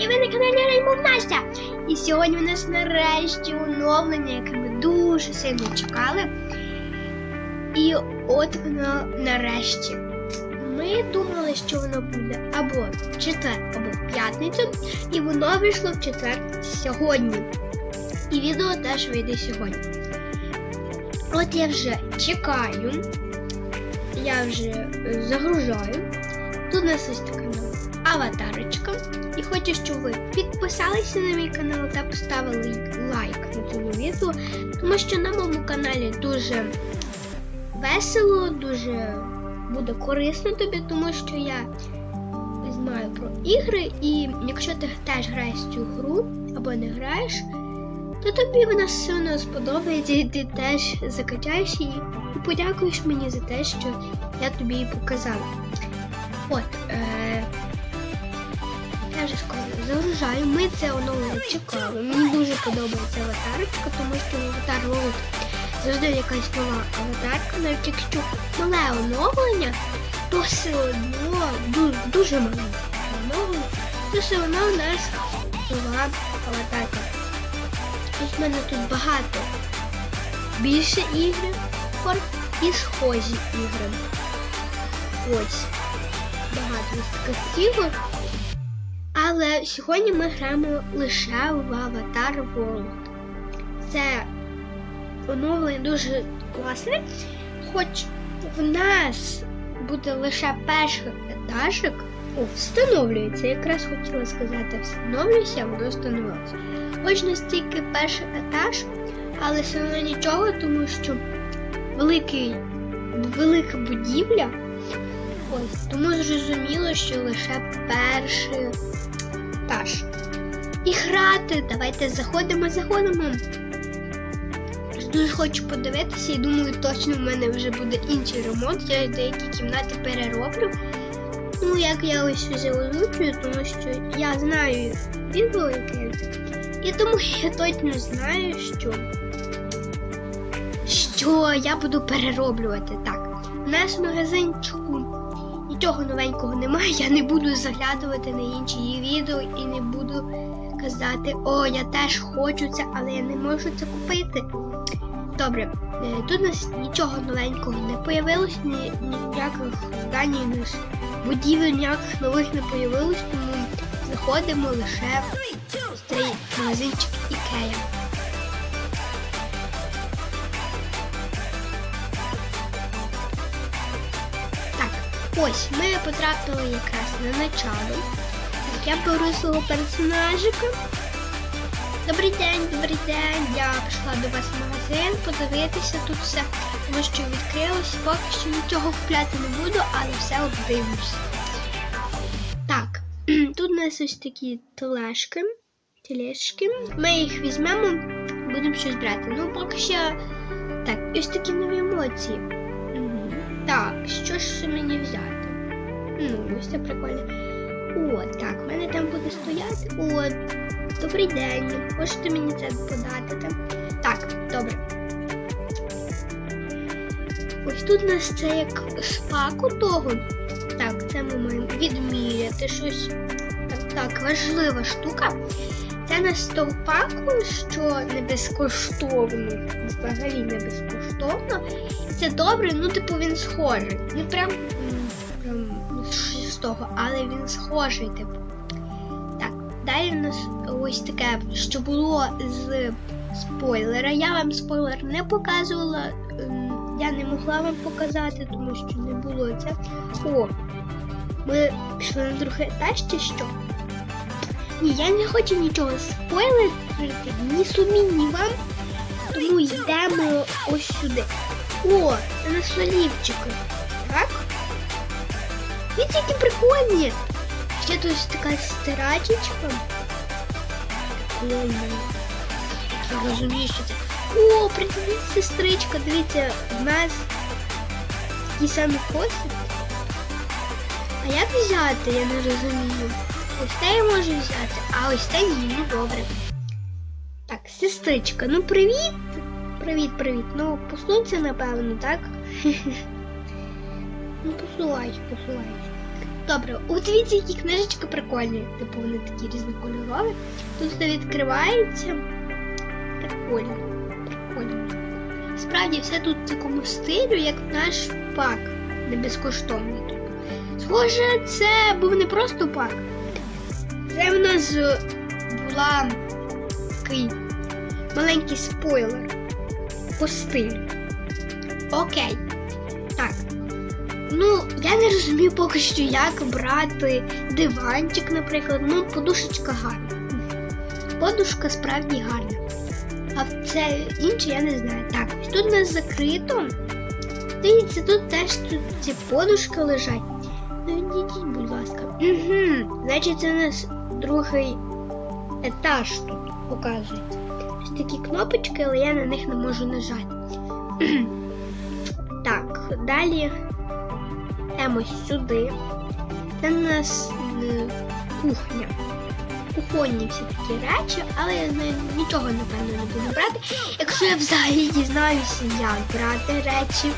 І ви на каналі Реймов Настя. І сьогодні у нас нарешті оновлення, яке ми дуже сильно чекали. І от воно нарешті. Ми думали, що воно буде або в четвер, або в п'ятницю, і воно вийшло в четвер сьогодні. І відео теж вийде сьогодні. От я вже чекаю, я вже загружаю. Тут у нас ось така аватарочка. І хочу, щоб ви підписалися на мій канал та поставили лайк на цьому відео, тому що на моєму каналі дуже весело, дуже буде корисно тобі, тому що я знаю про ігри, і якщо ти теж граєш цю гру або не граєш, то тобі вона сильно сподобається, і ти теж закачаєш її і подякуєш мені за те, що я тобі її показала. От, е- вже скоро. Ми це оновлення чекали. Мені дуже подобається аватарочка, тому що аватар World завжди якась нова аватарка, навіть якщо мале оновлення, то все одно дуже, дуже мале оновлення, то все одно у нас нова аватарка. Ось в мене тут багато більше ігри і схожі ігри. Ось багато ось таких ігор. Але сьогодні ми граємо лише в Avatar World. Це оновлення дуже класне, хоч в нас буде лише перший етажик. О, встановлюється. Якраз хотіла сказати, встановлюється, воно встановилося. Хоч настільки перший етаж, але все одно нічого, тому що великий, велика будівля. Ось, тому зрозуміло, що лише перший етаж. І грати. Давайте заходимо, заходимо. Дуже хочу подивитися і думаю, точно в мене вже буде інший ремонт. Я деякі кімнати перероблю. Ну, як я ось вже озвучую, тому що я знаю відео, яке І тому я точно знаю, що, що я буду перероблювати. Так, в магазинчику нічого новенького немає, я не буду заглядувати на інші її відео і не буду казати, о, я теж хочу це, але я не можу це купити. Добре, е, тут у нас нічого новенького не появилось, ні, ніяких зданий, ні будівель ніяких нових не появилось, тому заходимо лише в цей магазинчик Ікея. Ось ми потрапили якраз на начало. Я беру свого персонажика. Добрий день, добрий день. Я прийшла до вас в магазин подивитися тут все, тому що відкрилось. Поки що нічого купляти не буду, але все обдивлюся. Так, тут у нас ось такі тележки, тележки. Ми їх візьмемо, будемо щось брати. Ну, поки що. Так, ось такі нові емоції. Так, що ж мені взяти? Ну, ось це прикольно. О, так, в мене там буде стояти. О, добрий день. Можете мені це подати? там? Так, добре. Ось тут у нас це як шпаку того. Так, це ми маємо відміряти щось. Так, так, важлива штука. Це на стовпаку, що не безкоштовно. Взагалі не безкоштовно. Це добре, ну типу він схожий. Не прям, м, прям з того, але він схожий, типу. Так, далі у нас ось таке, що було з спойлера. Я вам спойлер не показувала. ем, Я не могла вам показати, тому що не було це. О, ми пішли на другий етаж що? Ні, я не хочу нічого спойлерити, ні собі, ні вам. Тому йдемо ось сюди. О, це на слонівчики. Так? Дивіться, які прикольні. Ще тут така стирачечка. Прикольно. Я розумію, що це. О, привіт, сестричка, дивіться, в нас такі самі коси. А як взяти, я не розумію. Ось те я можу взяти, а ось те ні, ну добре. Сестричка, ну привіт. Привіт, привіт. Ну, посунься, напевно, так? ну, посувай, посувай. Добре, у дивіться, які книжечки прикольні. Типу вони такі різнокольорові. Тут все відкривається. Прикольно. Прикольно. Справді все тут в такому стилю, як наш пак. Не безкоштовний тут. Схоже, це був не просто пак. Це в нас була такий маленький спойлер по стилю. Окей. Так. Ну, я не розумію поки що, як брати диванчик, наприклад. Ну, подушечка гарна. Подушка справді гарна. А це інше я не знаю. Так, тут у нас закрито. Дивіться, тут теж тут ці подушки лежать. Ну, відійдіть, будь ласка. Угу. Значить, це у нас другий етаж тут показується. Такі кнопочки, але я на них не можу нажати. так, далі йдемо сюди. Це у нас кухня. Кухонні всі такі речі, але я з нею нічого, напевно, не буду брати. Якщо я взагалі дізнаюся, як брати речі.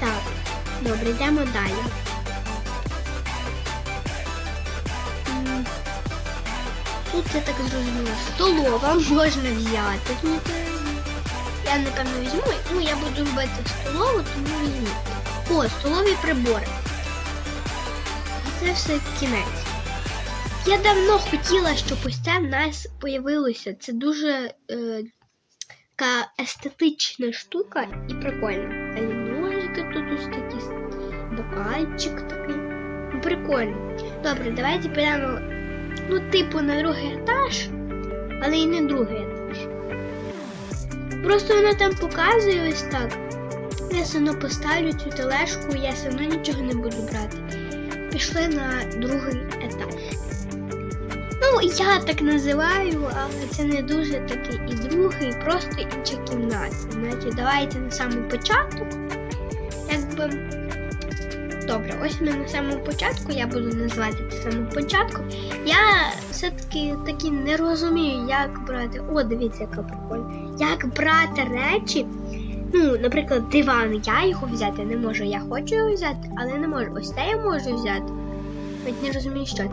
Так, добре, йдемо далі. Тут я так зрозуміла, столова можна взяти. Я напевно візьму. Ну, я буду робити столову, тому візьму. О, столові прибори. Це все кінець. Я давно хотіла, щоб ось це в нас появилося. Це дуже е, така естетична штука і прикольна. Ножики тут ось такі, бокальчик такий. Ну, прикольно. Добре, давайте підемо, ну, типу, на другий етаж, але і не другий етаж. Просто воно там показує ось так. Я одно поставлю цю тележку, я все нічого не буду брати. Пішли на другий етаж. Ну, я так називаю, але це не дуже такий і другий, просто інша кімната. Значить, давайте на самому початку. Якби. Добре, ось ми на самому початку, я буду називати це самому початку. Я все-таки таки не розумію, як брати. О, дивіться, яка прикольна. Як брати речі. Ну, наприклад, диван, я його взяти не можу. Я хочу його взяти, але не можу. Ось це я можу взяти. Навіть не розумію, що це.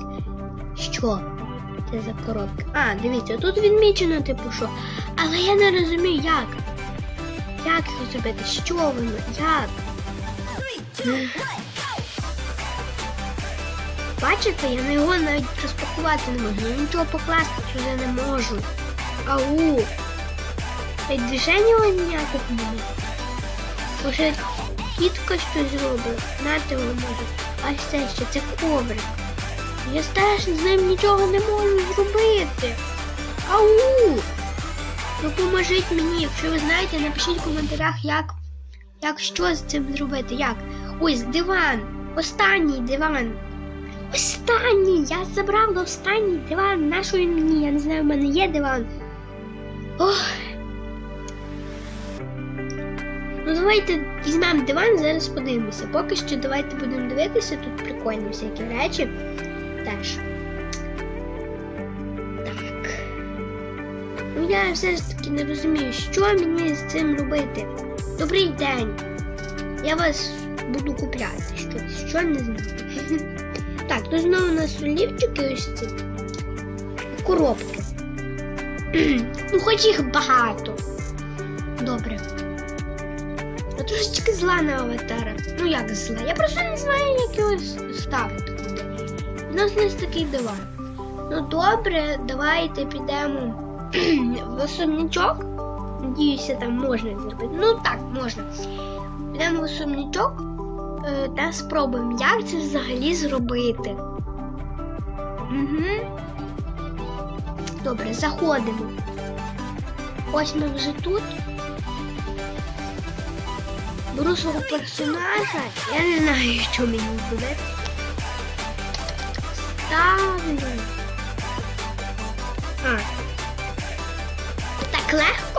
Що? Це за коробка. А, дивіться, тут відмічено, типу, що. Але я не розумію, як. Як його зробити? Що воно? Як? Бачите, я на його навіть розпакувати не можу. Я нічого покласти сюди не можу. Ау! Та движення ніяких немає. Може, тітка щось зробила. Нати ви може. А це ще це коврик. Я теж з ним нічого не можу зробити. Ау! Допоможіть мені, якщо ви знаєте, напишіть в коментарях, як, як що з цим зробити. Як? Ось диван. Останній диван. Останній! Я забрав останній диван. Він мені? Я не знаю, в мене є диван. Ох. Ну давайте візьмемо диван, зараз подивимося. Поки що давайте будемо дивитися, тут прикольні всякі речі. Теж. Так. Ну я все ж таки не розумію, що мені з цим робити. Добрий день. Я вас буду купляти щось, що не знаю. Так, тут знову у нас олівчики ось ці. Коробки. ну, хоч їх багато. Добре. Я трошечки зла на аватара. Ну як зла? Я просто не знаю, як його ставити куди. У нас ось такий диван. Ну добре, давайте підемо в особнячок. Надіюся, там можна зробити. Ну так, можна. Підемо в особнячок та спробуємо, як це взагалі зробити. Угу. Добре, заходимо. Ось ми вже тут. Беру свого персонажа. Я не знаю, що мені буде. Ставлю. А. Так легко?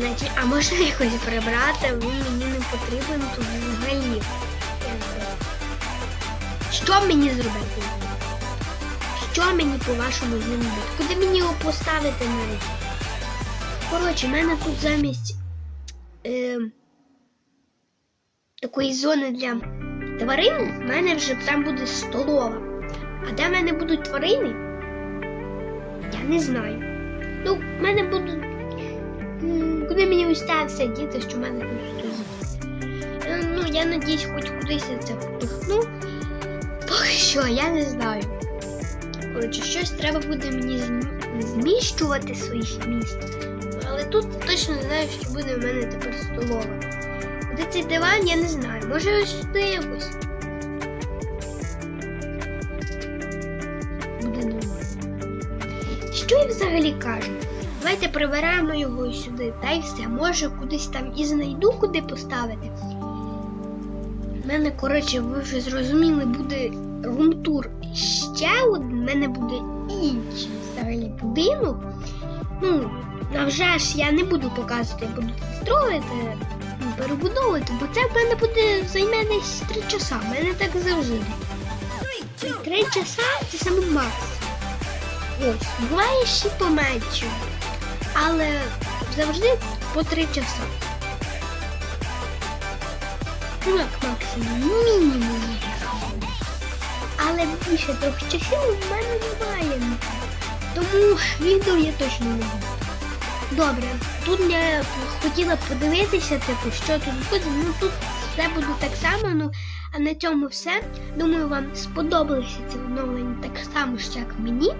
Значить, а можна якось прибрати, він мені не потрібен тут взагалі. Що мені зробити? Що мені по-вашому з? Куди мені його поставити навіть? Коротше, в мене тут замість е, такої зони для тварин, в мене вже там буде столова. А де в мене будуть тварини? Я не знаю. Ну, в мене будуть. Куди мені ось так все діти, що в мене тут стоїть? Е, Ну, я надіюсь, хоч кудись я це впихну. Поки що, я не знаю. Коротше, щось треба буде мені зміщувати своїх місць. Але тут точно не знаю, що буде в мене тепер столова. Де цей диван, я не знаю. Може ось сюди якось. Буде нормально. Що я взагалі кажу? Давайте прибираємо його сюди, та й все. Може кудись там і знайду, куди поставити. У мене, коротше, ви вже зрозуміли, буде румтур ще один, в мене буде інший взагалі будинок. Ну, а вже ж я не буду показувати, я буду строїти, ну, перебудовувати, бо це в мене буде займе десь три часа. В мене так завжди. Три часа це саме макс. Ось, буває ще поменше. Але завжди по три часа. Ну, як максимум, мінімум. Але більше трьох часів в мене немає. Тому відео я точно не буду. Добре, тут я хотіла подивитися, типу, що тут буде. Ну тут все буде так само. Ну а на цьому все. Думаю, вам сподобалося ці оновлення так само ж, як мені.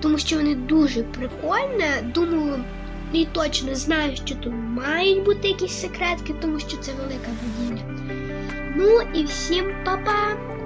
Тому що вони дуже прикольні. Думаю, і точно знаю, що тут мають бути якісь секретки, тому що це велика будівля. Ну і всім па-па!